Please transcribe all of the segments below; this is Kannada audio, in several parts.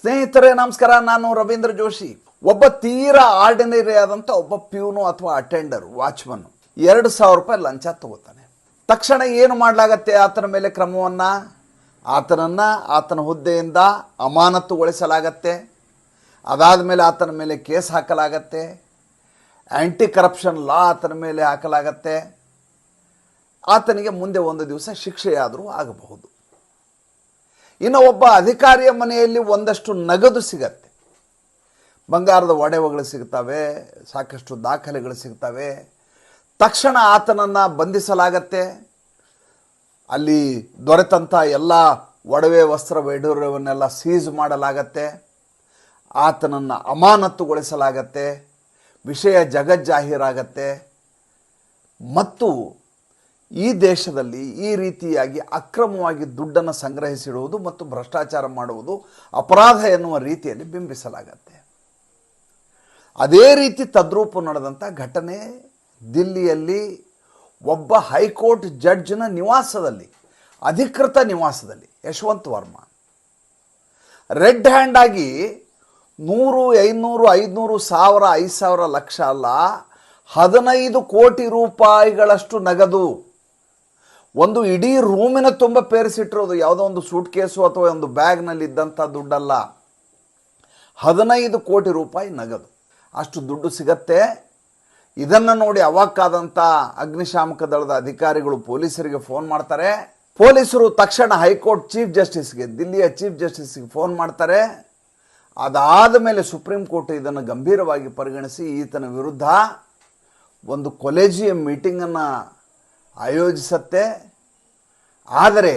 ಸ್ನೇಹಿತರೇ, ನಮಸ್ಕಾರ. ನಾನು ರವೀಂದ್ರ ಜೋಶಿ. ಒಬ್ಬ ತೀರಾ ಆರ್ಡಿನರಿ ಆದಂತ ಒಬ್ಬ ಪ್ಯೂನು ಅಥವಾ ಅಟೆಂಡರ್, ವಾಚ್ಮನ್. ಎರಡು ಸಾವಿರ ರೂಪಾಯಿ ಲಂಚ ತಗೋತಾನೆ. ತಕ್ಷಣ ಏನು ಮಾಡಲಾಗತ್ತೆ? ಆತನ ಮೇಲೆ ಕ್ರಮವನ್ನು, ಆತನನ್ನು, ಆತನ ಹುದ್ದೆಯಿಂದ ಅಮಾನತುಗೊಳಿಸಲಾಗತ್ತೆ. ಅದಾದ ಮೇಲೆ ಆತನ ಮೇಲೆ ಕೇಸ್ ಹಾಕಲಾಗತ್ತೆ. ಆ್ಯಂಟಿ ಕರಪ್ಷನ್ ಲಾ ಆತನ ಮೇಲೆ ಹಾಕಲಾಗತ್ತೆ. ಆತನಿಗೆ ಮುಂದೆ ಒಂದು ದಿವಸ ಶಿಕ್ಷೆಯಾದರೂ ಆಗಬಹುದು. ಇನ್ನು ಒಬ್ಬ ಅಧಿಕಾರಿಯ ಮನೆಯಲ್ಲಿ ಒಂದಷ್ಟು ನಗದು ಸಿಗತ್ತೆ. ಬಂಗಾರದ ಒಡವೆಗಳು ಸಿಗ್ತವೆ, ಸಾಕಷ್ಟು ದಾಖಲೆಗಳು ಸಿಗ್ತವೆ. ತಕ್ಷಣ ಆತನನ್ನು ಬಂಧಿಸಲಾಗತ್ತೆ. ಅಲ್ಲಿ ದೊರೆತಂಥ ಎಲ್ಲ ಒಡವೆ, ವಸ್ತ್ರ ವೈಢೂರ್ಯವನ್ನೆಲ್ಲ ಸೀಜ್ ಮಾಡಲಾಗತ್ತೆ. ಆತನನ್ನು ಅಮಾನತುಗೊಳಿಸಲಾಗತ್ತೆ. ವಿಷಯ ಜಗಜ್ಜಾಹೀರಾಗತ್ತೆ. ಮತ್ತು ಈ ದೇಶದಲ್ಲಿ ಈ ರೀತಿಯಾಗಿ ಅಕ್ರಮವಾಗಿ ದುಡ್ಡನ್ನು ಸಂಗ್ರಹಿಸಿಡುವುದು ಮತ್ತು ಭ್ರಷ್ಟಾಚಾರ ಮಾಡುವುದು ಅಪರಾಧ ಎನ್ನುವ ರೀತಿಯಲ್ಲಿ ಬಿಂಬಿಸಲಾಗತ್ತೆ. ಅದೇ ರೀತಿ ತದ್ರೂಪ ನಡೆದಂಥ ಘಟನೆ ದಿಲ್ಲಿಯಲ್ಲಿ ಒಬ್ಬ ಹೈಕೋರ್ಟ್ ಜಡ್ಜ್ನ ನಿವಾಸದಲ್ಲಿ, ಅಧಿಕೃತ ನಿವಾಸದಲ್ಲಿ, ಯಶವಂತ್ ವರ್ಮಾ. ರೆಡ್ ಹ್ಯಾಂಡ್ ಆಗಿ ನೂರು, ಐನೂರು, ಐದುನೂರು, ಸಾವಿರ, ಐದು ಸಾವಿರ ಲಕ್ಷ ಅಲ್ಲ, ಹದಿನೈದು ಕೋಟಿ ರೂಪಾಯಿಗಳಷ್ಟು ನಗದು. ಒಂದು ಇಡೀ ರೂಮಿನ ತುಂಬ ಪೇರಿಸಿಟ್ಟಿರೋದು ಯಾವುದೋ ಒಂದು ಸೂಟ್ ಕೇಸು ಅಥವಾ ಒಂದು ಬ್ಯಾಗ್ನಲ್ಲಿ ಇದ್ದಂಥ ದುಡ್ಡಲ್ಲ. ಹದಿನೈದು ಕೋಟಿ ರೂಪಾಯಿ ನಗದು. ಅಷ್ಟು ದುಡ್ಡು ಸಿಗತ್ತೆ. ಇದನ್ನು ನೋಡಿ ಅವಾಕ್ಕಾದಂಥ ಅಗ್ನಿಶಾಮಕ ದಳದ ಅಧಿಕಾರಿಗಳು ಪೊಲೀಸರಿಗೆ ಫೋನ್ ಮಾಡ್ತಾರೆ. ಪೊಲೀಸರು ತಕ್ಷಣ ಹೈಕೋರ್ಟ್ ಚೀಫ್ ಜಸ್ಟಿಸ್ಗೆ, ದಿಲ್ಲಿಯ ಚೀಫ್ ಜಸ್ಟಿಸ್ಗೆ ಫೋನ್ ಮಾಡ್ತಾರೆ. ಅದಾದ ಮೇಲೆ ಸುಪ್ರೀಂ ಕೋರ್ಟ್ ಇದನ್ನು ಗಂಭೀರವಾಗಿ ಪರಿಗಣಿಸಿ ಈತನ ವಿರುದ್ಧ ಒಂದು ಕೊಲೆಜಿಯ ಮೀಟಿಂಗನ್ನು ಆಯೋಜಿಸತ್ತೆ. ಆದರೆ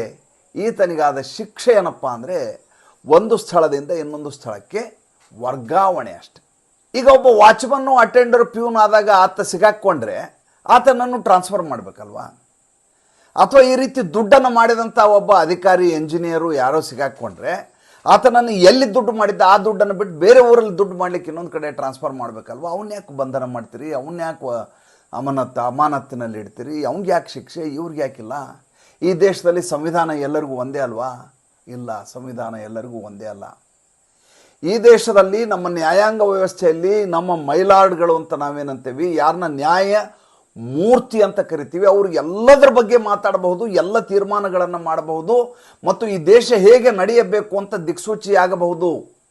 ಈತನಿಗಾದ ಶಿಕ್ಷೆ ಏನಪ್ಪ ಅಂದರೆ ಒಂದು ಸ್ಥಳದಿಂದ ಇನ್ನೊಂದು ಸ್ಥಳಕ್ಕೆ ವರ್ಗಾವಣೆ ಅಷ್ಟೆ. ಈಗ ಒಬ್ಬ ವಾಚ್ಮನ್ನು ಅಟೆಂಡರ್ ಪ್ಯೂನ್ ಆದಾಗ ಆತ ಸಿಗಾಕ್ಕೊಂಡ್ರೆ ಆತನನ್ನು ಟ್ರಾನ್ಸ್ಫರ್ ಮಾಡಬೇಕಲ್ವಾ? ಅಥವಾ ಈ ರೀತಿ ದುಡ್ಡನ್ನು ಮಾಡಿದಂಥ ಒಬ್ಬ ಅಧಿಕಾರಿ ಎಂಜಿನಿಯರು ಯಾರೋ ಸಿಗಾಕ್ಕೊಂಡ್ರೆ ಆತನನ್ನು ಎಲ್ಲಿ ದುಡ್ಡು ಮಾಡಿದ್ದ ಆ ದುಡ್ಡನ್ನು ಬಿಟ್ಟು ಬೇರೆ ಊರಲ್ಲಿ ದುಡ್ಡು ಮಾಡಲಿಕ್ಕೆ ಇನ್ನೊಂದು ಕಡೆ ಟ್ರಾನ್ಸ್ಫರ್ ಮಾಡಬೇಕಲ್ವ? ಅವನ್ನ ಯಾಕೆ ಬಂಧನ ಮಾಡ್ತೀರಿ? ಅವನ್ನ ಯಾಕೆ ವ- ಅಮಾನತ್ ಅಮಾನತ್ತಿನಲ್ಲಿ ಇಡ್ತೀರಿ, ಅವ್ನಿಗೆ ಯಾಕೆ ಶಿಕ್ಷೆ, ಇವ್ರಿಗೆ ಯಾಕಿಲ್ಲ ಈ ದೇಶದಲ್ಲಿ ಸಂವಿಧಾನ ಎಲ್ಲರಿಗೂ ಒಂದೇ ಅಲ್ವಾ? ಇಲ್ಲ, ಸಂವಿಧಾನ ಎಲ್ಲರಿಗೂ ಒಂದೇ ಅಲ್ಲ. ಈ ದೇಶದಲ್ಲಿ ನಮ್ಮ ನ್ಯಾಯಾಂಗ ವ್ಯವಸ್ಥೆಯಲ್ಲಿ ನಮ್ಮ ಮೈಲಾರ್ಡ್ಗಳು ಅಂತ ನಾವೇನಂತೀವಿ ಯಾರನ್ನ ನ್ಯಾಯ ಮೂರ್ತಿ ಅಂತ ಕರಿತೀವಿ ಅವರು ಎಲ್ಲದರ ಬಗ್ಗೆ ಮಾತಾಡಬಹುದು, ಎಲ್ಲ ತೀರ್ಮಾನಗಳನ್ನು ಮಾಡಬಹುದು, ಮತ್ತು ಈ ದೇಶ ಹೇಗೆ ನಡೆಯಬೇಕು ಅಂತ ದಿಕ್ಸೂಚಿಯಾಗಬಹುದು.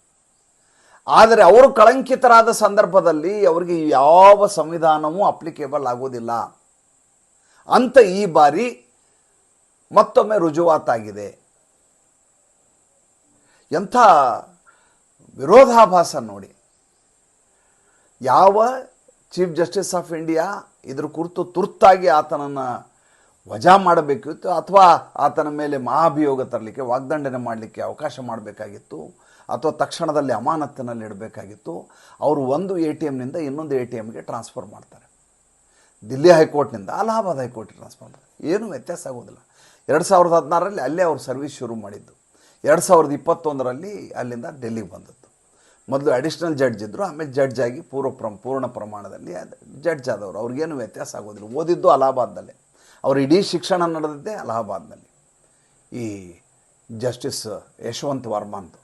ಆದರೆ ಅವರು ಕಳಂಕಿತರಾದ ಸಂದರ್ಭದಲ್ಲಿ ಅವರಿಗೆ ಯಾವ ಸಂವಿಧಾನವೂ ಅಪ್ಲಿಕೇಬಲ್ ಆಗೋದಿಲ್ಲ ಅಂತ ಈ ಬಾರಿ ಮತ್ತೊಮ್ಮೆ ರುಜುವಾತಾಗಿದೆ. ಎಂಥ ವಿರೋಧಾಭಾಸ ನೋಡಿ. ಯಾವ ಚೀಫ್ ಜಸ್ಟಿಸ್ ಆಫ್ ಇಂಡಿಯಾ ಇದ್ರ ಕುರಿತು ತುರ್ತಾಗಿ ಆತನನ್ನು ವಜಾ ಮಾಡಬೇಕಿತ್ತು ಅಥವಾ ಆತನ ಮೇಲೆ ಮಹಾಭಿಯೋಗ ತರಲಿಕ್ಕೆ, ವಾಗ್ದಂಡನೆ ಮಾಡಲಿಕ್ಕೆ ಅವಕಾಶ ಮಾಡಬೇಕಾಗಿತ್ತು. ಅಥವಾ ತಕ್ಷಣದಲ್ಲಿ ಅಮಾನತ್ತಿನಲ್ಲಿ ಇಡಬೇಕಾಗಿತ್ತು, ಅವರು ಒಂದು ಎ ಟಿ ಎಮ್ನಿಂದ ಇನ್ನೊಂದು ಎ ಟಿ ಎಮ್ಗೆ ಟ್ರಾನ್ಸ್ಫರ್ ಮಾಡ್ತಾರೆ. ದಿಲ್ಲಿ ಹೈಕೋರ್ಟ್ನಿಂದ ಅಲಹಾಬಾದ್ ಹೈಕೋರ್ಟ್ಗೆ ಟ್ರಾನ್ಸ್ಫರ್ ಮಾಡ್ತಾರೆ. ಏನೂ ವ್ಯತ್ಯಾಸ ಆಗೋದಿಲ್ಲ. ಎರಡು ಸಾವಿರದ ಹದಿನಾರರಲ್ಲಿ ಅಲ್ಲೇ ಅವ್ರು ಸರ್ವಿಸ್ ಶುರು ಮಾಡಿದ್ದು. ಎರಡು ಸಾವಿರದ ಇಪ್ಪತ್ತೊಂದರಲ್ಲಿ ಅಲ್ಲಿಂದ ಡೆಲ್ಲಿಗೆ ಬಂದದ್ದು. ಮೊದಲು ಅಡಿಷ್ನಲ್ ಜಡ್ಜ್ ಇದ್ದರು ಆಮೇಲೆ ಜಡ್ಜ್ ಆಗಿ ಪೂರ್ವ ಪ್ರ ಪೂರ್ಣ ಪ್ರಮಾಣದಲ್ಲಿ ಜಡ್ಜ್ ಆದವರು. ಅವ್ರಿಗೇನು ವ್ಯತ್ಯಾಸ ಆಗೋದಿಲ್ಲ. ಓದಿದ್ದು ಅಲಹಾಬಾದ್ನಲ್ಲೇ. ಅವರು ಇಡೀ ಶಿಕ್ಷಣ ನಡೆದಿದ್ದೇ ಅಲಹಾಬಾದ್ನಲ್ಲಿ. ಈ ಜಸ್ಟಿಸ್ ಯಶವಂತ್ ವರ್ಮಾಂತು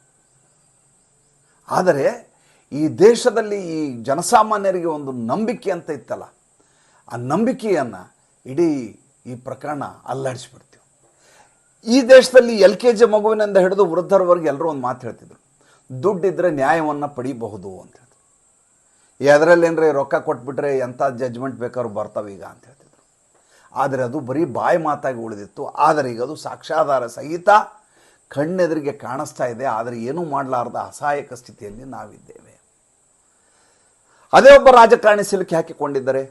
ಆದರೆ ಈ ದೇಶದಲ್ಲಿ ಈ ಜನಸಾಮಾನ್ಯರಿಗೆ ಒಂದು ನಂಬಿಕೆ ಅಂತ ಇತ್ತಲ್ಲ, ಆ ನಂಬಿಕೆಯನ್ನು ಇಡೀ ಈ ಪ್ರಕರಣ ಅಲ್ಲಾಡಿಸ್ಬಿಡ್ತೀವಿ. ಈ ದೇಶದಲ್ಲಿ ಎಲ್ ಕೆ ಜಿ ಮಗುವಿನಿಂದ ಹಿಡಿದು ವೃದ್ಧರವರೆಗೆ ಎಲ್ಲರೂ ಒಂದು ಮಾತು ಹೇಳ್ತಿದ್ರು. ದುಡ್ಡಿದ್ದರೆ ನ್ಯಾಯವನ್ನು ಪಡೀಬಹುದು ಅಂತ ಹೇಳ್ತಿದ್ರು. ಅದರಲ್ಲೇನ್ರಿ ರೊಕ್ಕ ಕೊಟ್ಬಿಟ್ರೆ ಎಂಥ ಜಜ್ಮೆಂಟ್ ಬೇಕಾದ್ರೂ ಬರ್ತಾವೆ ಈಗ ಅಂತ ಹೇಳ್ತಿದ್ರು. ಆದರೆ ಅದು ಬರೀ ಬಾಯಿ ಮಾತಾಗಿ ಉಳಿದಿತ್ತು. ಆದರೆ ಈಗ ಅದು ಸಾಕ್ಷಾಧಾರ ಸಹಿತ ಕಣ್ಣೆದುರಿಗೆ ಕಾಣಿಸ್ತಾ ಇದೆ, ಆದರೆ ಏನೂ ಮಾಡಲಾರದ ಅಸಹಾಯಕ ಸ್ಥಿತಿಯಲ್ಲಿ ನಾವಿದ್ದೇವೆ. ಅದೇ ಒಬ್ಬ ರಾಜಕಾರಣಿ ಸಿಲುಕಿ ಹಾಕಿಕೊಂಡಿದ್ದರೆ,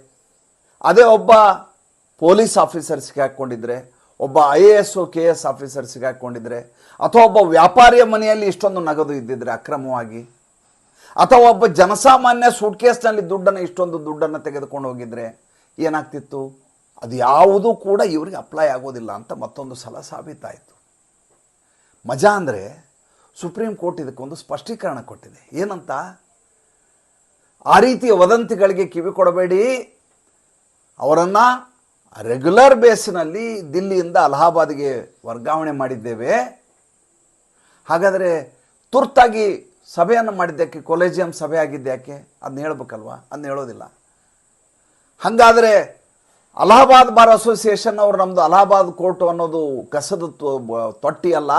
ಅದೇ ಒಬ್ಬ ಪೊಲೀಸ್ ಆಫೀಸರ್ ಹಾಕ್ಕೊಂಡಿದ್ರೆ ಒಬ್ಬ I A S K S officer ಹಾಕ್ಕೊಂಡಿದ್ರೆ ಅಥವಾ ಒಬ್ಬ ವ್ಯಾಪಾರಿಯ ಮನೆಯಲ್ಲಿ ಇಷ್ಟೊಂದು ನಗದು ಇದ್ದಿದ್ರೆ ಅಕ್ರಮವಾಗಿ, ಅಥವಾ ಒಬ್ಬ ಜನಸಾಮಾನ್ಯ ಸೂಟ್ಕೇಸ್ನಲ್ಲಿ ದುಡ್ಡನ್ನು, ಇಷ್ಟೊಂದು ದುಡ್ಡನ್ನು ತೆಗೆದುಕೊಂಡು ಹೋಗಿದ್ರೆ ಏನಾಗ್ತಿತ್ತು? ಅದು ಯಾವುದೂ ಕೂಡ ಇವರಿಗೆ ಅಪ್ಲೈ ಆಗೋದಿಲ್ಲ ಅಂತ ಮತ್ತೊಂದು ಸಲ ಸಾಬೀತಾಯಿತು. ಮಜಾ ಅಂದರೆ ಸುಪ್ರೀಂ ಕೋರ್ಟ್ ಇದಕ್ಕೊಂದು ಸ್ಪಷ್ಟೀಕರಣ ಕೊಟ್ಟಿದೆ. ಏನಂತ? ಆ ರೀತಿಯ ವದಂತಿಗಳಿಗೆ ಕಿವಿ ಕೊಡಬೇಡಿ. ಅವರನ್ನು ರೆಗ್ಯುಲರ್ ಬೇಸಿನಲ್ಲಿ ದಿಲ್ಲಿಯಿಂದ ಅಲಹಾಬಾದ್ಗೆ ವರ್ಗಾವಣೆ ಮಾಡಿದ್ದೇವೆ. ಹಾಗಾದರೆ ತುರ್ತಾಗಿ ಸಭೆಯನ್ನು ಮಾಡಿದ್ದಕ್ಕೆ, ಕೊಲೇಜಿಯಂ ಸಭೆ ಆಗಿದ್ದ್ಯಾಕೆ ಅದನ್ನ ಹೇಳ್ಬೇಕಲ್ವಾ? ಅದನ್ನ ಹೇಳೋದಿಲ್ಲ. ಹಾಗಾದರೆ ಅಲಹಾಬಾದ್ ಬಾರ್ ಅಸೋಸಿಯೇಷನ್ ಅವರು ನಮ್ಮದು ಅಲಹಾಬಾದ್ ಕೋರ್ಟ್ ಅನ್ನೋದು ಕಸದ ತೊಟ್ಟಿ ಅಲ್ಲ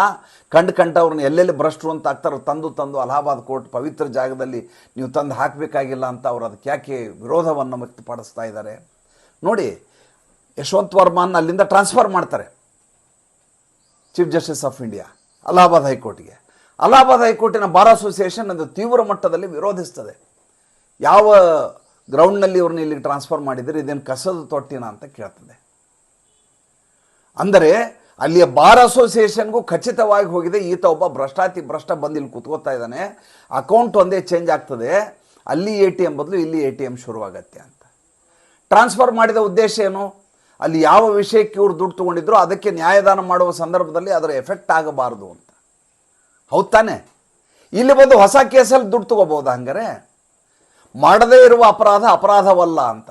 ಕಂಡು ಕಂಡವ್ರನ್ನ ಎಲ್ಲೆಲ್ಲಿ ಭ್ರಷ್ಟರು ಅಂತ ಹಾಕ್ತಾರೋ ತಂದು ತಂದು ಅಲಹಾಬಾದ್ ಕೋರ್ಟ್ ಪವಿತ್ರ ಜಾಗದಲ್ಲಿ ನೀವು ತಂದು ಹಾಕಬೇಕಾಗಿಲ್ಲ ಅಂತ ಅವ್ರು ಅದಕ್ಕೆ ಯಾಕೆ ವಿರೋಧವನ್ನು ವ್ಯಕ್ತಪಡಿಸ್ತಾ ಇದ್ದಾರೆ. ನೋಡಿ, ಯಶವಂತ್ ವರ್ಮಾನ್ ಅಲ್ಲಿಂದ ಟ್ರಾನ್ಸ್ಫರ್ ಮಾಡ್ತಾರೆ. Chief justice of India, Allahabad ಹೈಕೋರ್ಟ್ಗೆ. ಅಲಹಾಬಾದ್ ಹೈಕೋರ್ಟಿನ ಬಾರ್ ಅಸೋಸಿಯೇಷನ್ ಅದು ತೀವ್ರ ಮಟ್ಟದಲ್ಲಿ ವಿರೋಧಿಸ್ತದೆ. ಯಾವ ಗ್ರೌಂಡ್ನಲ್ಲಿ ಇವ್ರನ್ನ ಇಲ್ಲಿಗೆ ಟ್ರಾನ್ಸ್ಫರ್ ಮಾಡಿದರೆ ಇದೇನು ಕಸದ ತೊಟ್ಟಿನ ಅಂತ ಕೇಳ್ತದೆ. ಅಂದರೆ ಅಲ್ಲಿಯ ಬಾರ್ ಅಸೋಸಿಯೇಷನ್ಗೂ ಖಚಿತವಾಗಿ ಹೋಗಿದೆ, ಈತ ಒಬ್ಬ ಭ್ರಷ್ಟಾತಿ, ಭ್ರಷ್ಟ ಬಂದು ಇಲ್ಲಿ ಕೂತ್ಕೋತಾ ಇದ್ದಾನೆ. ಅಕೌಂಟ್ ಒಂದೇ ಚೇಂಜ್ ಆಗ್ತದೆ, ಅಲ್ಲಿ ಎ ಟಿ ಎಂ ಬದಲು ಇಲ್ಲಿ ಎ ಟಿ ಎಂ ಶುರುವಾಗತ್ತೆ ಅಂತ. ಟ್ರಾನ್ಸ್ಫರ್ ಮಾಡಿದ ಉದ್ದೇಶ ಏನು? ಅಲ್ಲಿ ಯಾವ ವಿಷಯಕ್ಕೆ ಇವ್ರು ದುಡ್ಡು ತೊಗೊಂಡಿದ್ರು ಅದಕ್ಕೆ ನ್ಯಾಯದಾನ ಮಾಡುವ ಸಂದರ್ಭದಲ್ಲಿ ಅದರ ಎಫೆಕ್ಟ್ ಆಗಬಾರ್ದು ಅಂತ. ಹೌದು ತಾನೆ? ಇಲ್ಲಿ ಬಂದು ಹೊಸ ಕೇಸಲ್ಲಿ ದುಡ್ಡು ತಗೋಬಹುದು ಹಂಗಾರೆ? ಮಾಡದೇ ಇರುವ ಅಪರಾಧ ಅಪರಾಧವಲ್ಲ ಅಂತ.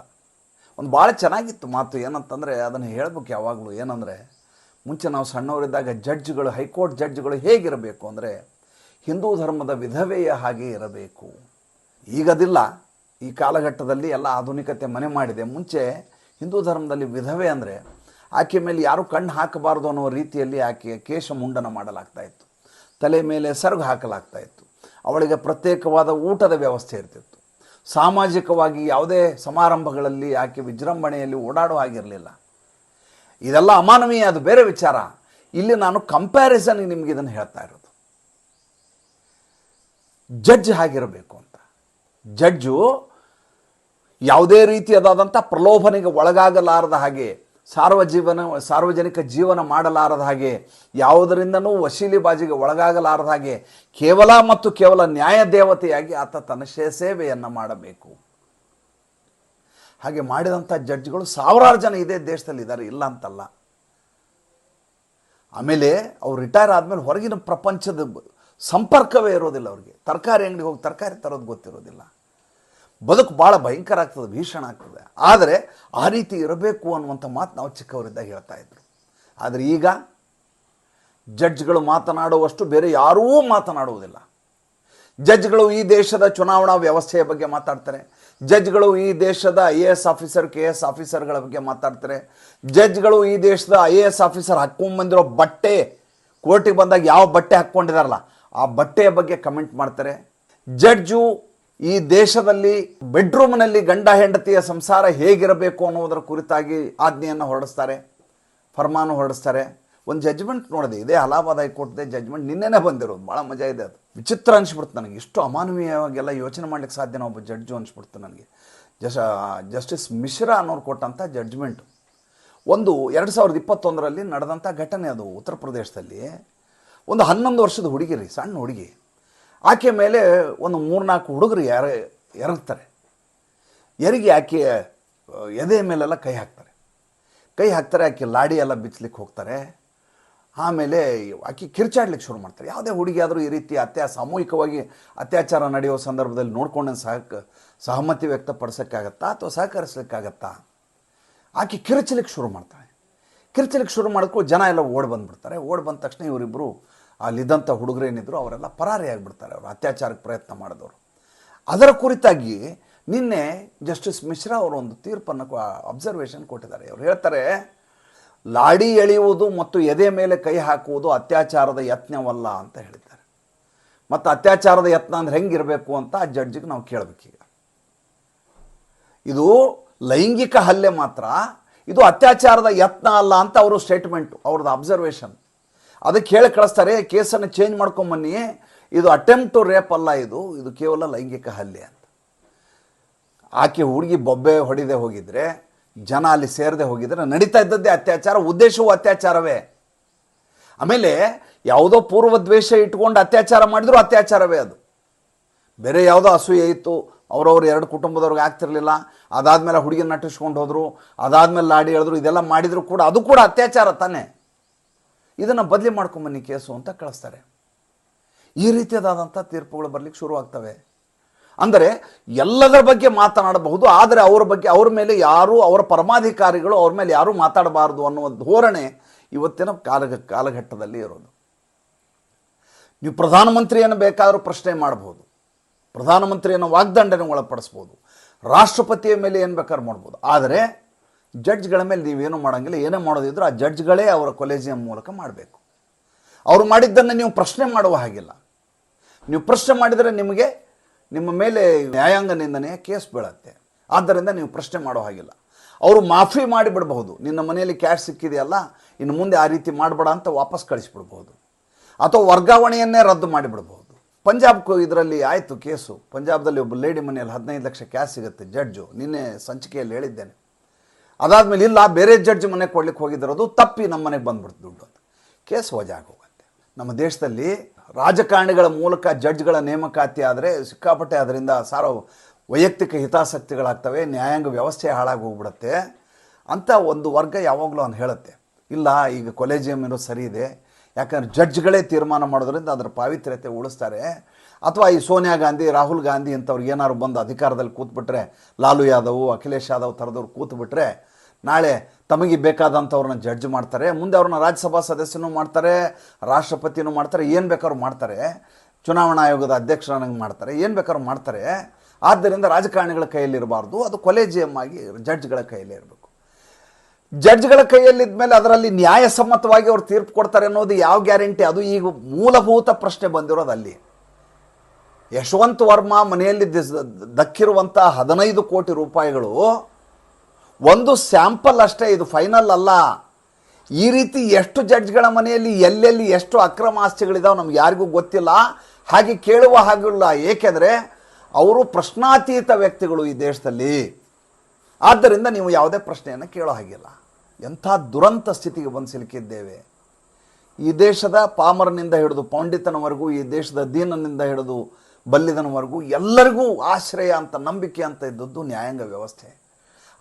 ಒಂದು ಭಾಳ ಚೆನ್ನಾಗಿತ್ತು ಮಾತು ಏನಂತಂದರೆ ಅದನ್ನು ಹೇಳಬೇಕು ಯಾವಾಗಲೂ ಏನಂದರೆ, ಮುಂಚೆ ನಾವು ಸಣ್ಣವರಿದ್ದಾಗ ಜಡ್ಜ್ಗಳು, ಹೈಕೋರ್ಟ್ ಜಡ್ಜ್ಗಳು ಹೇಗಿರಬೇಕು ಅಂದರೆ, ಹಿಂದೂ ಧರ್ಮದ ವಿಧವೆಯ ಹಾಗೆ ಇರಬೇಕು. ಈಗದಿಲ್ಲ ಈ ಕಾಲಘಟ್ಟದಲ್ಲಿ ಎಲ್ಲ ಆಧುನಿಕತೆ ಮನೆ ಮಾಡಿದೆ. ಮುಂಚೆ ಹಿಂದೂ ಧರ್ಮದಲ್ಲಿ ವಿಧವೆ ಅಂದರೆ, ಆಕೆ ಮೇಲೆ ಯಾರೂ ಕಣ್ಣು ಹಾಕಬಾರ್ದು ಅನ್ನೋ ರೀತಿಯಲ್ಲಿ ಆಕೆಯ ಕೇಶ ಮುಂಡನ ಮಾಡಲಾಗ್ತಾ ಇತ್ತು. ತಲೆ ಮೇಲೆ ಸರ್ಗು ಹಾಕಲಾಗ್ತಾ ಇತ್ತು. ಅವಳಿಗೆ ಪ್ರತ್ಯೇಕವಾದ ಊಟದ ವ್ಯವಸ್ಥೆ ಇರ್ತಿತ್ತು. ಸಾಮಾಜಿಕವಾಗಿ ಯಾವುದೇ ಸಮಾರಂಭಗಳಲ್ಲಿ ಆಕೆ ವಿಜೃಂಭಣೆಯಲ್ಲಿ ಓಡಾಡೋ ಆಗಿರಲಿಲ್ಲ ಇದೆಲ್ಲ ಅಮಾನವೀಯ, ಅದು ಬೇರೆ ವಿಚಾರ. ಇಲ್ಲಿ ನಾನು ಕಂಪ್ಯಾರಿಸನ್ ನಿಮ್ಗೆ ಇದನ್ನು ಹೇಳ್ತಾ ಇರೋದು. ಜಡ್ಜ್ ಆಗಿರಬೇಕು ಅಂತ. ಜಡ್ಜು ಯಾವುದೇ ರೀತಿಯಾದಂಥ ಪ್ರಲೋಭನೆಗೆ ಒಳಗಾಗಲಾರದ ಹಾಗೆ ಸಾರ್ವಜೀವನ, ಸಾರ್ವಜನಿಕ ಜೀವನ ಮಾಡಲಾರದ ಹಾಗೆ, ಯಾವುದರಿಂದನೂ ವಶೀಲಿಬಾಜಿಗೆ ಒಳಗಾಗಲಾರದ ಹಾಗೆ, ಕೇವಲ ಮತ್ತು ಕೇವಲ ನ್ಯಾಯ ದೇವತೆಯಾಗಿ ಆತ ತನ್ನ ಸೇವೆಯನ್ನು ಮಾಡಬೇಕು. ಹಾಗೆ ಮಾಡಿದಂಥ ಜಡ್ಜ್ಗಳು ಸಾವಿರಾರು ಜನ ಇದೇ ದೇಶದಲ್ಲಿ ಇದ್ದಾರೆ, ಇಲ್ಲ ಅಂತಲ್ಲ. ಆಮೇಲೆ ಅವ್ರು ರಿಟೈರ್ ಆದಮೇಲೆ ಹೊರಗಿನ ಪ್ರಪಂಚದ ಸಂಪರ್ಕವೇ ಇರೋದಿಲ್ಲ ಅವ್ರಿಗೆ. ತರಕಾರಿ ಅಂಗಡಿಗೆ ಹೋಗಿ ತರಕಾರಿ ತರೋದು ಗೊತ್ತಿರೋದಿಲ್ಲ. ಬದುಕು ಭಾಳ ಭಯಂಕರ ಆಗ್ತದೆ, ಭೀಷಣ ಆಗ್ತದೆ. ಆದರೆ ಆ ರೀತಿ ಇರಬೇಕು ಅನ್ನುವಂಥ ಮಾತು ನಾವು ಚಿಕ್ಕವರಿದ್ದಾಗ ಹೇಳ್ತಾ ಇದ್ರು ಆದರೆ ಈಗ ಜಡ್ಜ್ಗಳು ಮಾತನಾಡುವಷ್ಟು ಬೇರೆ ಯಾರೂ ಮಾತನಾಡುವುದಿಲ್ಲ. ಜಡ್ಜ್ಗಳು ಈ ದೇಶದ ಚುನಾವಣಾ ವ್ಯವಸ್ಥೆಯ ಬಗ್ಗೆ ಮಾತಾಡ್ತಾರೆ. ಜಡ್ಜ್ಗಳು ಈ ದೇಶದ I A S officer, K S ಆಫೀಸರ್ಗಳ ಬಗ್ಗೆ ಮಾತಾಡ್ತಾರೆ. ಜಡ್ಜ್ಗಳು ಈ ದೇಶದ ಐ ಎ ಎಸ್ ಆಫೀಸರ್ ಹಾಕ್ಕೊಂಬಂದಿರೋ ಬಟ್ಟೆ, ಕೋರ್ಟಿಗೆ ಬಂದಾಗ ಯಾವ ಬಟ್ಟೆ ಹಾಕ್ಕೊಂಡಿದಾರಲ್ಲ, ಆ ಬಟ್ಟೆಯ ಬಗ್ಗೆ ಕಮೆಂಟ್ ಮಾಡ್ತಾರೆ. ಜಡ್ಜು ಈ ದೇಶದಲ್ಲಿ ಬೆಡ್ರೂಮ್ನಲ್ಲಿ ಗಂಡ ಹೆಂಡತಿಯ ಸಂಸಾರ ಹೇಗಿರಬೇಕು ಅನ್ನೋದರ ಕುರಿತಾಗಿ ಆಜ್ಞೆಯನ್ನು ಹೊರಡಿಸ್ತಾರೆ, ಫರ್ಮಾನು ಹೊರಡಿಸ್ತಾರೆ. ಒಂದು ಜಡ್ಜ್ಮೆಂಟ್ ನೋಡಿದೆ, ಇದೇ ಅಲಹಾಬಾದ್ ಹೈಕೋರ್ಟ್ದೆ ಜಜ್ಮೆಂಟ್ ನಿನ್ನೆನೇ ಬಂದಿರೋದು, ಭಾಳ ಮಜಾ ಇದೆ ಅದು. ವಿಚಿತ್ರ ಅನಿಸ್ಬಿಡ್ತು ನನಗೆ, ಇಷ್ಟು ಅಮಾನವೀಯವಾಗೆಲ್ಲ ಯೋಚನೆ ಮಾಡ್ಲಿಕ್ಕೆ ಸಾಧ್ಯನ ಒಬ್ಬ ಜಡ್ಜು ಅನಿಸ್ಬಿಡ್ತು ನನಗೆ. ಜಸ್ ಜಸ್ಟಿಸ್ ಮಿಶ್ರಾ ಅನ್ನೋರು ಕೊಟ್ಟಂಥ ಜಡ್ಜ್ಮೆಂಟು ಒಂದು ಎರಡು ಸಾವಿರದ ಇಪ್ಪತ್ತೊಂದರಲ್ಲಿ ನಡೆದಂಥ ಘಟನೆ ಅದು, ಉತ್ತರ ಪ್ರದೇಶದಲ್ಲಿ. ಒಂದು ಹನ್ನೊಂದು ವರ್ಷದ ಹುಡುಗಿ ರೀ ಸಣ್ಣ ಹುಡುಗಿ. ಆಕೆ ಮೇಲೆ ಒಂದು ಮೂರ್ನಾಲ್ಕು ಹುಡುಗರು ಯಾರ ಎರಗ್ತಾರೆ. ಎರಗಿ ಆಕೆಯ ಎದೆ ಮೇಲೆಲ್ಲ ಕೈ ಹಾಕ್ತಾರೆ. ಕೈ ಹಾಕ್ತಾರೆ, ಆಕೆ ಲಾಡಿ ಎಲ್ಲ ಬಿಚ್ಚಲಿಕ್ಕೆ ಹೋಗ್ತಾರೆ. ಆಮೇಲೆ ಆಕೆ ಕಿರ್ಚಾಡ್ಲಿಕ್ಕೆ ಶುರು ಮಾಡ್ತಾರೆ. ಯಾವುದೇ ಹುಡುಗಿ ಆದರೂ ಈ ರೀತಿ ಅತ್ಯಾ, ಸಾಮೂಹಿಕವಾಗಿ ಅತ್ಯಾಚಾರ ನಡೆಯೋ ಸಂದರ್ಭದಲ್ಲಿ ನೋಡ್ಕೊಂಡು ಸಹಕ, ಸಹಮತಿ ವ್ಯಕ್ತಪಡಿಸೋಕ್ಕಾಗತ್ತಾ ಅಥವಾ ಸಹಕರಿಸ್ಲಿಕ್ಕಾಗತ್ತಾ? ಆಕೆ ಕಿರುಚಲಿಕ್ಕೆ ಶುರು ಮಾಡ್ತಾಳೆ. ಕಿರುಚಲಿಕ್ಕೆ ಶುರು ಮಾಡಿದ್ಕೂ ಜನ ಎಲ್ಲ ಓಡ್ ಬಂದ್ಬಿಡ್ತಾರೆ. ಓಡ್ ಬಂದ ತಕ್ಷಣ ಇವರಿಬ್ಬರು ಅಲ್ಲಿದ್ದಂಥ ಹುಡುಗರೇನಿದ್ರು ಅವರೆಲ್ಲ ಪರಾರಿ ಆಗಿಬಿಡ್ತಾರೆ ಅವರು, ಅತ್ಯಾಚಾರಕ್ಕೆ ಪ್ರಯತ್ನ ಮಾಡಿದವರು. ಅದರ ಕುರಿತಾಗಿ ನಿನ್ನೆ ಜಸ್ಟಿಸ್ ಮಿಶ್ರಾ ಅವರು ಒಂದು ತೀರ್ಪನ್ನು ಅಬ್ಸರ್ವೇಷನ್ ಕೊಟ್ಟಿದ್ದಾರೆ. ಅವ್ರು ಹೇಳ್ತಾರೆ, ಲಾಡಿ ಎಳೆಯುವುದು ಮತ್ತು ಎದೆ ಮೇಲೆ ಕೈ ಹಾಕುವುದು ಅತ್ಯಾಚಾರದ ಯತ್ನವಲ್ಲ ಅಂತ ಹೇಳಿದ್ದಾರೆ. ಮತ್ತು ಅತ್ಯಾಚಾರದ ಯತ್ನ ಅಂದ್ರೆ ಹೆಂಗಿರಬೇಕು ಅಂತ ಆ ಜಡ್ಜಿಗೆ ನಾವು ಕೇಳಬೇಕೀಗ. ಇದು ಲೈಂಗಿಕ ಹಲ್ಲೆ ಮಾತ್ರ, ಇದು ಅತ್ಯಾಚಾರದ ಯತ್ನ ಅಲ್ಲ ಅಂತ ಅವರು ಸ್ಟೇಟ್ಮೆಂಟು ಅವ್ರದ್ದು ಅಬ್ಸರ್ವೇಷನ್ ಅದಕ್ಕೆ ಹೇಳಿ ಕಳಿಸ್ತಾರೆ, ಕೇಸನ್ನು ಚೇಂಜ್ ಮಾಡ್ಕೊಂಬನ್ನಿ ಇದು ಅಟೆಂಪ್ಟ್ ಟು ರೇಪ್ ಅಲ್ಲ ಇದು ಇದು ಕೇವಲ ಲೈಂಗಿಕ ಹಲ್ಲೆ ಅಂತ. ಆಕೆ ಹುಡುಗಿ ಬೊಬ್ಬೆ ಹೊಡಿದೆ ಹೋಗಿದ್ರೆ, ಜನ ಅಲ್ಲಿ ಸೇರದೆ ಹೋಗಿದ್ರೆ, ನಡೀತಾ ಇದ್ದದ್ದೇ ಅತ್ಯಾಚಾರ, ಉದ್ದೇಶವೂ ಅತ್ಯಾಚಾರವೇ. ಆಮೇಲೆ ಯಾವುದೋ ಪೂರ್ವ ದ್ವೇಷ ಇಟ್ಕೊಂಡು ಅತ್ಯಾಚಾರ ಮಾಡಿದ್ರು ಅತ್ಯಾಚಾರವೇ ಅದು. ಬೇರೆ ಯಾವುದೋ ಅಸೂಯೆ ಇತ್ತು, ಅವರವ್ರು ಎರಡು ಕುಟುಂಬದವ್ರಿಗೆ ಆಗ್ತಿರಲಿಲ್ಲ, ಅದಾದ್ಮೇಲೆ ಹುಡುಗಿನ ನಟಿಸ್ಕೊಂಡು ಹೋದ್ರು, ಅದಾದ್ಮೇಲೆ ಲಾಡಿ ಹೇಳಿದ್ರು, ಇದೆಲ್ಲ ಮಾಡಿದ್ರು ಕೂಡ, ಅದು ಕೂಡ ಅತ್ಯಾಚಾರ ತಾನೇ. ಇದನ್ನು ಬದಲಿ ಮಾಡ್ಕೊಂಬನ್ನಿ ಕೇಸು ಅಂತ ಕಳಿಸ್ತಾರೆ. ಈ ರೀತಿಯಾದಂಥ ತೀರ್ಪುಗಳು ಬರ್ಲಿಕ್ಕೆ ಶುರುವಾಗ್ತವೆ ಅಂದರೆ ಎಲ್ಲದರ ಬಗ್ಗೆ ಮಾತನಾಡಬಹುದು, ಆದರೆ ಅವರ ಬಗ್ಗೆ, ಅವ್ರ ಮೇಲೆ ಯಾರೂ, ಅವರ ಪರಮಾಧಿಕಾರಿಗಳು ಅವ್ರ ಮೇಲೆ ಯಾರೂ ಮಾತಾಡಬಾರ್ದು ಅನ್ನುವ ಧೋರಣೆ ಇವತ್ತಿನ ಕಾಲ ಕಾಲಘಟ್ಟದಲ್ಲಿ ಇರೋದು. ನೀವು ಪ್ರಧಾನಮಂತ್ರಿಯನ್ನು ಬೇಕಾದರೂ ಪ್ರಶ್ನೆ ಮಾಡ್ಬೋದು, ಪ್ರಧಾನಮಂತ್ರಿಯನ್ನು ವಾಗ್ದಂಡನೆ ಒಳಪಡಿಸ್ಬೋದು, ರಾಷ್ಟ್ರಪತಿಯ ಮೇಲೆ ಏನು ಬೇಕಾದ್ರೂ ಮಾಡ್ಬೋದು. ಆದರೆ ಜಡ್ಜ್ಗಳ ಮೇಲೆ ನೀವೇನು ಮಾಡೋಂಗಿಲ್ಲ. ಏನೇ ಮಾಡೋದಿದ್ರು ಆ ಜಡ್ಜ್ಗಳೇ ಅವರ ಕೊಲೇಜಿಯಂ ಮೂಲಕ ಮಾಡಬೇಕು. ಅವರು ಮಾಡಿದ್ದನ್ನು ನೀವು ಪ್ರಶ್ನೆ ಮಾಡುವ ಹಾಗಿಲ್ಲ. ನೀವು ಪ್ರಶ್ನೆ ಮಾಡಿದರೆ ನಿಮಗೆ, ನಿಮ್ಮ ಮೇಲೆ ನ್ಯಾಯಾಂಗ ನಿಂದನೆಯ ಕೇಸ್ ಬೀಳತ್ತೆ. ಆದ್ದರಿಂದ ನೀವು ಪ್ರಶ್ನೆ ಮಾಡೋ ಹಾಗಿಲ್ಲ. ಅವರು ಮಾಫಿ ಮಾಡಿಬಿಡಬಹುದು. ನಿನ್ನ ಮನೆಯಲ್ಲಿ ಕ್ಯಾಶ್ ಸಿಕ್ಕಿದೆಯಲ್ಲ, ಇನ್ನು ಮುಂದೆ ಆ ರೀತಿ ಮಾಡಬೇಡ ಅಂತ ವಾಪಸ್ ಕಳಿಸಿಬಿಡ್ಬೋದು ಅಥವಾ ವರ್ಗಾವಣೆಯನ್ನೇ ರದ್ದು ಮಾಡಿಬಿಡ್ಬೋದು ಪಂಜಾಬ್ ಇದರಲ್ಲಿ ಆಯಿತು ಕೇಸು. ಪಂಜಾಬ್ದಲ್ಲಿ ಒಬ್ಬ ಲೇಡಿ ಮನೆಯಲ್ಲಿ ಹದಿನೈದು ಲಕ್ಷ ಕ್ಯಾಶ್ ಸಿಗುತ್ತೆ ಜಡ್ಜು. ನಿನ್ನೆ ಸಂಚಿಕೆಯಲ್ಲಿ ಹೇಳಿದ್ದೇನೆ. ಅದಾದ್ಮೇಲೆ ಇಲ್ಲ, ಬೇರೆ ಜಡ್ಜ್ ಮನೆಗೆ ಕೊಡ್ಲಿಕ್ಕೆ ಹೋಗಿದ್ದಿರೋದು, ತಪ್ಪಿ ನಮ್ಮ ಮನೆಗೆ ಬಂದ್ಬಿಡ್ತು ದುಡ್ಡು ಅಂತ. ಕೇಸ್ ವಜಾ ಹೋಗುತ್ತೆ ನಮ್ಮ ದೇಶದಲ್ಲಿ ರಾಜಕಾರಣಿಗಳ ಮೂಲಕ ಜಡ್ಜ್ಗಳ ನೇಮಕಾತಿ ಆದರೆ ಸಿಕ್ಕಾಪಟ್ಟೆ ಅದರಿಂದ ಸಾರೋ ವೈಯಕ್ತಿಕ ಹಿತಾಸಕ್ತಿಗಳಾಗ್ತವೆ, ನ್ಯಾಯಾಂಗ ವ್ಯವಸ್ಥೆ ಹಾಳಾಗಿ ಹೋಗ್ಬಿಡುತ್ತೆ ಅಂತ ಒಂದು ವರ್ಗ ಯಾವಾಗಲೂ ಅವ್ನು ಹೇಳುತ್ತೆ. ಇಲ್ಲ, ಈಗ ಕೊಲೆಜಿಯಂ ಇರೋ ಸರಿ ಇದೆ ಯಾಕಂದ್ರೆ ಜಡ್ಜ್ಗಳೇ ತೀರ್ಮಾನ ಮಾಡೋದ್ರಿಂದ ಅದರ ಪಾವಿತ್ರ್ಯತೆ ಉಳಿಸ್ತಾರೆ. ಅಥವಾ ಈ ಸೋನಿಯಾ ಗಾಂಧಿ, ರಾಹುಲ್ ಗಾಂಧಿ ಅಂಥವ್ರು ಏನಾದ್ರು ಬಂದು ಅಧಿಕಾರದಲ್ಲಿ ಕೂತ್ಬಿಟ್ರೆ, ಲಾಲು ಯಾದವ್, ಅಖಿಲೇಶ್ ಯಾದವ್ ಥರದವ್ರು ಕೂತ್ಬಿಟ್ರೆ, ನಾಳೆ ತಮಗೆ ಬೇಕಾದಂಥವ್ರನ್ನ ಜಡ್ಜ್ ಮಾಡ್ತಾರೆ, ಮುಂದೆ ಅವ್ರನ್ನ ರಾಜ್ಯಸಭಾ ಸದಸ್ಯನೂ ಮಾಡ್ತಾರೆ, ರಾಷ್ಟ್ರಪತಿನೂ ಮಾಡ್ತಾರೆ, ಏನು ಬೇಕಾದ್ರು ಮಾಡ್ತಾರೆ, ಚುನಾವಣಾ ಆಯೋಗದ ಅಧ್ಯಕ್ಷರನ್ನಂಗೆ ಮಾಡ್ತಾರೆ, ಏನು ಬೇಕಾದ್ರೂ ಮಾಡ್ತಾರೆ. ಆದ್ದರಿಂದ ರಾಜಕಾರಣಿಗಳ ಕೈಯಲ್ಲಿರಬಾರ್ದು ಅದು ಕೊಲೆಜಿಯಮ್ ಆಗಿ ಜಡ್ಜ್ಗಳ ಕೈಯಲ್ಲಿ ಇರಬೇಕು. ಜಡ್ಜ್ಗಳ ಕೈಯಲ್ಲಿದ್ಮೇಲೆ ಅದರಲ್ಲಿ ನ್ಯಾಯಸಮ್ಮತವಾಗಿ ಅವ್ರು ತೀರ್ಪು ಕೊಡ್ತಾರೆ ಅನ್ನೋದು ಯಾವ ಗ್ಯಾರಂಟಿ? ಅದು ಈಗ ಮೂಲಭೂತ ಪ್ರಶ್ನೆ ಬಂದಿರೋದು ಅಲ್ಲಿ. ಯಶವಂತ್ ವರ್ಮಾ ಮನೆಯಲ್ಲಿ ದಕ್ಕಿರುವಂಥ ಹದಿನೈದು ಕೋಟಿ ರೂಪಾಯಿಗಳು, ಒಂದು ಸ್ಯಾಂಪಲ್ ಅಷ್ಟೇ, ಇದು ಫೈನಲ್ ಅಲ್ಲ. ಈ ರೀತಿ ಎಷ್ಟು ಜಡ್ಜ್ಗಳ ಮನೆಯಲ್ಲಿ ಎಲ್ಲೆಲ್ಲಿ ಎಷ್ಟು ಅಕ್ರಮ ಆಸ್ತಿಗಳಿದಾವೆ ನಮ್ಗೆ ಯಾರಿಗೂ ಗೊತ್ತಿಲ್ಲ. ಹಾಗೆ ಕೇಳುವ ಹಾಗಿಲ್ಲ. ಏಕೆಂದರೆ, ಅವರು ಪ್ರಶ್ನಾತೀತ ವ್ಯಕ್ತಿಗಳು ಈ ದೇಶದಲ್ಲಿ. ಆದ್ದರಿಂದ ನೀವು ಯಾವುದೇ ಪ್ರಶ್ನೆಯನ್ನು ಕೇಳೋ ಹಾಗಿಲ್ಲ. ಎಂಥ ದುರಂತ ಸ್ಥಿತಿಗೆ ಬಂದು ಸಿಲುಕಿದ್ದೇವೆ. ಈ ದೇಶದ ಪಾಮರನಿಂದ ಹಿಡಿದು ಪಂಡಿತನವರೆಗೂ, ಈ ದೇಶದ ದೀನನಿಂದ ಹಿಡಿದು ಬಲ್ಲಿದನವರೆಗೂ ಎಲ್ಲರಿಗೂ ಆಶ್ರಯ ಅಂತ, ನಂಬಿಕೆ ಅಂತ ಇದ್ದದ್ದು ನ್ಯಾಯಾಂಗ ವ್ಯವಸ್ಥೆ.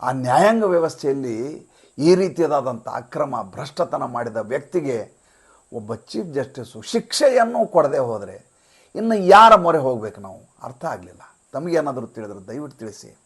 ಆ ನ್ಯಾಯಾಂಗ ವ್ಯವಸ್ಥೆಯಲ್ಲಿ ಈ ರೀತಿಯಾದಂಥ ಅಕ್ರಮ, ಭ್ರಷ್ಟತನ ಮಾಡಿದ ವ್ಯಕ್ತಿಗೆ ಒಬ್ಬ ಚೀಫ್ ಜಸ್ಟಿಸು ಶಿಕ್ಷೆಯನ್ನು ಕೊಡದೆ ಹೋದರೆ ಇನ್ನು ಯಾರ ಮೊರೆ ಹೋಗ್ಬೇಕು ನಾವು? ಅರ್ಥ ಆಗಲಿಲ್ಲ. ತಮಗೇನಾದರೂ ತಿಳಿದ್ರೆ ದಯವಿಟ್ಟು ತಿಳಿಸಿ.